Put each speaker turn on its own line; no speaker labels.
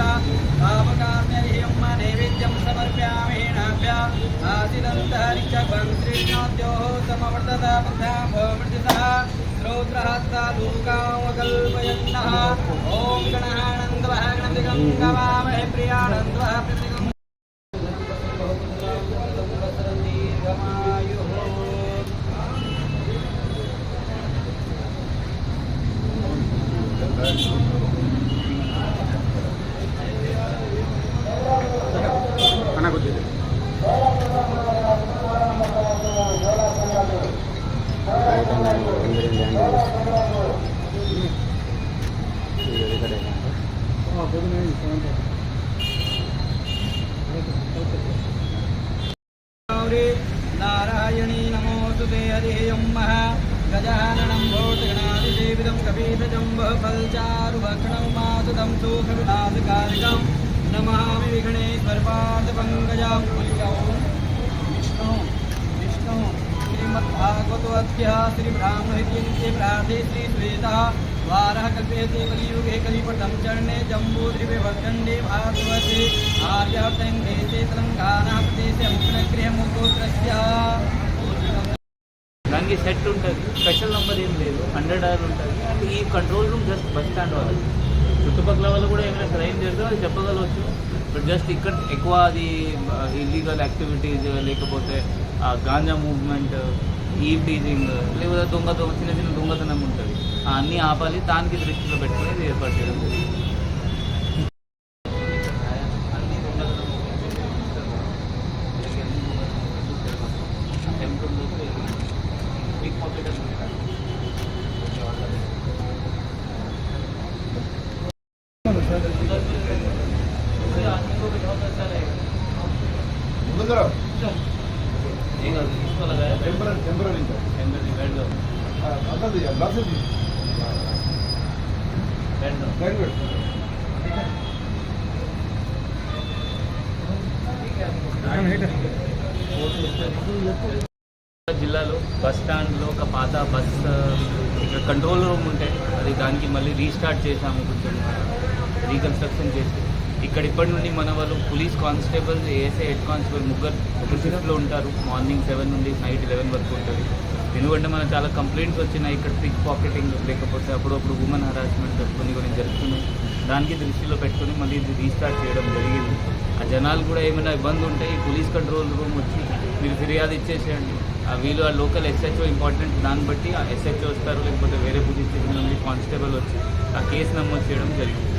पापकार्यम नैवेद्यम समर्प्यामेणाभ्य आसिदन्तहरिचभङ्कृष्णाद्यो समवर्तता बुद्धामृतः श्रोत्रहस्तालूकामकल्पयन्नः ॐ गणः नन्दवः गणदिगङ्गवामहे प्रियानन्दवः നാരായണീ നമോസുതേ ഹരിയമ്മ ഗജാനനം ഭോഷണാദിദേവിതം കപീതജംബ ഫൽചാരുഭക്ഷണം മാതുതം സുഖവിനാശകാരികം നമാമി വിഘണേ श्रीमद्भागवतोऽध्याः श्रीब्राह्मणहित्यन्ते प्रार्थे श्रीश्वेतः वारः कल्पयते कलियुगे कलिपटं चरणे जम्बूद्रिविभखण्डे भागवते आर्यवतं देशे तेलङ्गाना प्रदेशे मुग्नगृहमुखोत्रस्य
దానికి సెట్ ఉంటుంది స్పెషల్ నెంబర్ ఏం లేదు హండ్రెడ్ అవర్ ఉంటుంది ఈ control room just bus stand వాళ్ళు చుట్టుపక్కల వాళ్ళు కూడా ఏమైనా క్రైమ్ జరిగితే అది చెప్పగలవచ్చు బట్ జస్ట్ ఇక్కడ ఎక్కువ అది ఇల్లీగల్ యాక్టివిటీస్ లేకపోతే ఆ గాంజా మూవ్మెంట్ ఈ టీజింగ్ లేకపోతే దొంగ దొంగ చిన్న చిన్న దొంగతనం ఉంటుంది ఆ అన్నీ ఆపాలి దానికి దృష్టిలో పెట్టుకుని ఇది ఏర్పాటు చేయడం జరిగింది అన్ని
టెంపరీ టెంపరీ గ్లాసెస్
జిల్లాలో బస్ స్టాండ్లో ఒక పాత బస్ ఇక్కడ కంట్రోల్ రూమ్ ఉంటే అది దానికి మళ్ళీ రీస్టార్ట్ చేశాము కొంచెం రీకన్స్ట్రక్షన్ చేసి. ఇక్కడ ఇప్పటి నుండి మన వాళ్ళు police constable ASI head constable ముగ్గురు ఒక షిఫ్ట్లో ఉంటారు. మార్నింగ్ సెవెన్ నుండి నైట్ లెవెన్ వరకు ఉంటుంది. ఎందుకంటే మనకు చాలా కంప్లైంట్స్ వచ్చినాయి ఇక్కడ పిక్ పాకెటింగ్ లేకపోతే అప్పుడప్పుడు ఉమెన్ హరాస్మెంట్ కొన్ని కొన్ని జరుగుతున్నాయి దానికి దృష్టిలో పెట్టుకొని మళ్ళీ ఇది రీస్టార్ట్ చేయడం జరిగింది. ఆ జనాలు కూడా ఏమైనా ఇబ్బంది ఉంటే ఈ పోలీస్ కంట్రోల్ రూమ్ వచ్చి మీరు ఫిర్యాదు ఇచ్చేసేయండి. ఆ వీళ్ళు ఆ లోకల్ ఎస్హెచ్ఓ ఇంపార్టెంట్ దాన్ని బట్టి ఆ ఎస్హెచ్ఓ వస్తారు లేకపోతే వేరే పోలీస్ స్టేషన్ నుండి కానిస్టేబుల్ వచ్చి ఆ కేసు నమోదు చేయడం జరిగింది.